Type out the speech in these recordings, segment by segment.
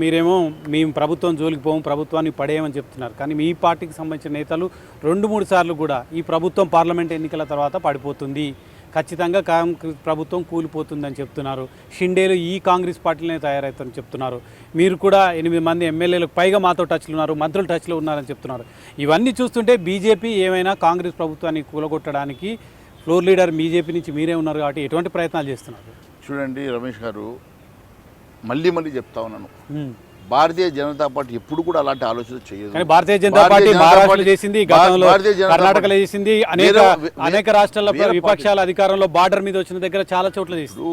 మీరేమో మేము ప్రభుత్వం జోలికి పోము ప్రభుత్వాన్ని పడేయమని చెప్తున్నారు. కానీ మీ పార్టీకి సంబంధించిన నేతలు రెండు మూడు సార్లు కూడా ఈ ప్రభుత్వం పార్లమెంట్ ఎన్నికల తర్వాత పడిపోతుంది. ఖచ్చితంగా కాంగ్రెస్ ప్రభుత్వం కూలిపోతుందని చెప్తున్నారు. షిండేలు ఈ కాంగ్రెస్ పార్టీలోనే తయారవుతారని చెప్తున్నారు. మీరు కూడా ఎనిమిది మంది ఎమ్మెల్యేలకు పైగా మాతో టచ్లు ఉన్నారు మంత్రులు టచ్లో ఉన్నారని చెప్తున్నారు. ఇవన్నీ చూస్తుంటే బీజేపీ ఏమైనా కాంగ్రెస్ ప్రభుత్వాన్ని కూలగొట్టడానికి ఫ్లోర్ లీడర్ బీజేపీ నుంచి మీరే ఉన్నారు కాబట్టి ఎటువంటి ప్రయత్నాలు చేస్తున్నారు? చూడండి రమేష్ గారు మళ్ళీ మళ్ళీ చెప్తా ఉన్నాను. భారతీయ జనతా పార్టీ ఎప్పుడు కూడా అలాంటి ఆలోచన చేయదు. కానీ భారతీయ జనతా పార్టీ మహారాష్ట్రలో చేసింది గతంలో భారతీయ కర్ణాటకలో చేసింది అనేక అనేక రాష్ట్రాల్లో వేరే విపక్షాల అధికారంలో బార్డర్ మీద వచ్చిన దగ్గర చాలా చోట్ల చేసింది.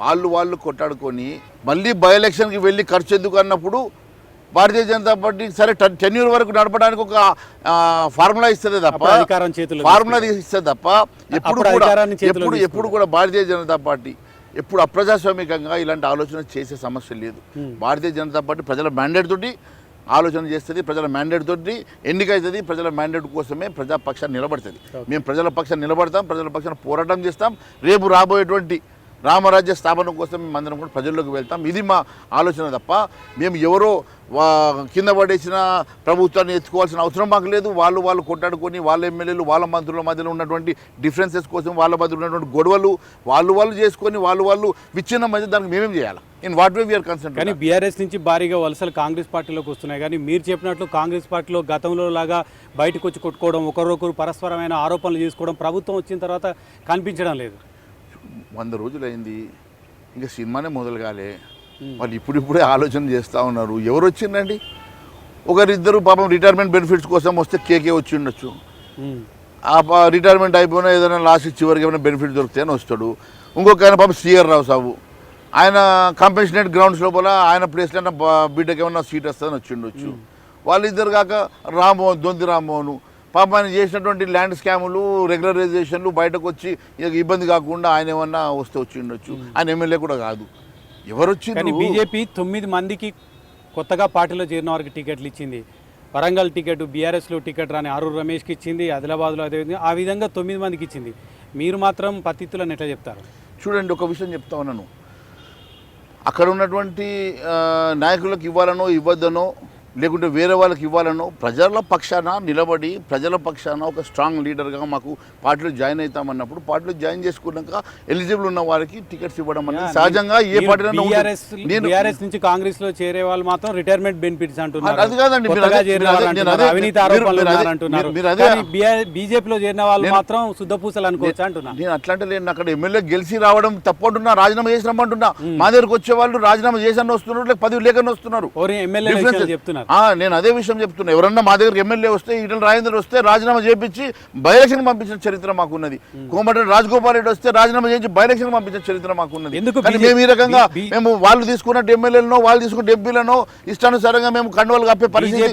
వాళ్ళు వాళ్ళు కొట్టాడుకొని మళ్ళీ బై ఎలక్షన్కి వెళ్ళి ఖర్చు ఎందుకు అన్నప్పుడు భారతీయ జనతా పార్టీ సరే టెన్యూర్ వరకు నడపడానికి ఒక ఫార్ములా ఇస్తుంది తప్ప ఫార్ములా ఇస్తుంది తప్ప ఎప్పుడు కూడా ఎప్పుడు. ఎప్పుడు కూడా భారతీయ జనతా పార్టీ ఎప్పుడు అప్రజాస్వామికంగా ఇలాంటి ఆలోచన చేసే సమస్య లేదు. భారతీయ జనతా పార్టీ ప్రజల మ్యాండేట్ తోటి ఆలోచన చేస్తుంది ప్రజల మ్యాండేట్ తోటి ఎన్నిక అవుతుంది ప్రజల మ్యాండేట్ కోసమే ప్రజాపక్షాన్ని నిలబడుతుంది. మేము ప్రజల పక్షాన్ని నిలబడతాం ప్రజల పక్షాన్ని పోరాటం చేస్తాం రేపు రాబోయేటువంటి రామరాజ్య స్థాపన కోసం మేము అందరం కూడా ప్రజల్లోకి వెళ్తాం. ఇది మా ఆలోచన తప్ప మేము ఎవరో వా- కింద పడేసిన ప్రభుత్వాన్ని ఎత్తుకోవాల్సిన అవసరం మాకు లేదు. వాళ్ళు వాళ్ళు కొట్టాడుకొని వాళ్ళ ఎమ్మెల్యేలు వాళ్ళ మంత్రుల మధ్యలో ఉన్నటువంటి డిఫరెన్సెస్ కోసం వాళ్ళ మధ్య ఉన్నటువంటి గొడవలు వాళ్ళు వాళ్ళు చేసుకొని వాళ్ళు వాళ్ళు విచ్ఛిన్నం మధ్య దానికి మేమేం చేయాలి? In what way we are concern కానీ బీఆర్ఎస్ నుంచి భారీగా వలసలు కాంగ్రెస్ పార్టీలోకి వస్తున్నాయి. కానీ మీరు చెప్పినట్లు కాంగ్రెస్ పార్టీలో గతంలో లాగా బయటకు వచ్చి కొట్టుకోవడం ఒకరొకరు పరస్పరమైన ఆరోపణలు చేసుకోవడం ప్రభుత్వం వచ్చిన తర్వాత కనిపించడం లేదు. వంద రోజులైంది. ఇంకా సినిమానే మొదలు కాలే. వాళ్ళు ఇప్పుడిప్పుడే ఆలోచన చేస్తూ ఉన్నారు. ఎవరు వచ్చిందండి ఒకరిద్దరు పాపం రిటైర్మెంట్ బెనిఫిట్స్ కోసం వస్తే కేకే వచ్చి ఉండొచ్చు. ఆ ప- రిటైర్మెంట్ అయిపోయినా ఏదైనా లాస్ట్ చివరికి ఏమైనా బెనిఫిట్ దొరికితే అని వస్తాడు. ఇంకొక ఆయన పాపం సిఆర్ రావు సాబు. ఆయన కంపెన్షనేట్ గ్రౌండ్స్ లోపల ఆయన ప్లేస్లో బిడ్డకి ఏమన్నా సీట్ వస్తుందని వచ్చి ఉండొచ్చు వాళ్ళిద్దరు కాక రామ్మోహన్ దొంతి రామ్మోహన్ పాపం ఆయన చేసినటువంటి ల్యాండ్ స్కాములు రెగ్యులరైజేషన్లు బయటకు వచ్చి ఇబ్బంది కాకుండా ఆయన ఏమన్నా వస్తే వచ్చి ఉండొచ్చు. ఆయన ఎమ్మెల్యే కూడా కాదు. ఎవరు కానీ వచ్చిండ్రు బీజేపీ తొమ్మిది మందికి కొత్తగా పార్టీలో చేరిన వారికి టికెట్లు ఇచ్చింది. వరంగల్ టికెట్ బీఆర్ఎస్లో టికెట్ రాని ఆరూరు రమేష్కి ఇచ్చింది ఆదిలాబాద్లో అదేవిధంగా ఆ విధంగా తొమ్మిది మందికి ఇచ్చింది. మీరు మాత్రం పత్తిత్తులను ఎట్లా చెప్తారు? చూడండి ఒక విషయం చెప్తా ఉన్నాను. అక్కడ ఉన్నటువంటి నాయకులకు ఇవ్వాలనో ఇవ్వద్దనో లేకుంటే వేరే వాళ్ళకి ఇవ్వాలనో ప్రజల పక్షాన నిలబడి ప్రజల పక్షాన ఒక స్ట్రాంగ్ లీడర్గా మాకు పార్టీలో జాయిన్ అవుతామన్నప్పుడు పార్టీలో జాయిన్ చేసుకున్నాక ఎలిజిబుల్ ఉన్న వారికి టికెట్స్ ఇవ్వడం అనేది సహజంగా ఏ నేను నుంచి కాంగ్రెస్లో చేరే వాళ్ళు మాత్రం రిటైర్మెంట్ బెనిఫిట్స్ అంటున్నారు. అది కాదండి, నేను బీజేపీలో చేరిన వాళ్ళు మాత్రం శుద్ధపూసలు అనుకోవచ్చు నేను అట్లాంటి లేను అక్కడ ఎమ్మెల్యే గెలిచి రావడం తప్పంటున్నా రాజీనామా చేసి రమ్మంటున్నా మా దగ్గరకు వచ్చే వాళ్ళు రాజీనామా చేసి వస్తున్నారు లేక పదవి లేకని వస్తున్నారు. విషయాలు చెప్తున్నారు. నేను అదే విషయం చెప్తున్నా. ఎవరన్నా మా దగ్గరికి ఎమ్మెల్యే వస్తే ఈటల రాజేందర్ వస్తే రాజీనామా చేపించి బైలక్షన్ పంపించిన చరిత్ర మాకున్నది. కోమటిరెడ్డి రాజగోపాల్ రెడ్డి వస్తే రాజీనామా చేయించి బైలక్షన్ పంపించిన చరిత్ర మాకున్నది. ఎందుకు కానీ BJP మేము ఈ రకంగా మేము వాళ్ళు తీసుకున్న ఎమ్మెల్యేలను వాళ్ళు తీసుకున్న ఎంపీలను ఇష్టానుసారంగా మేము కండువలు కప్పే పరిస్థితి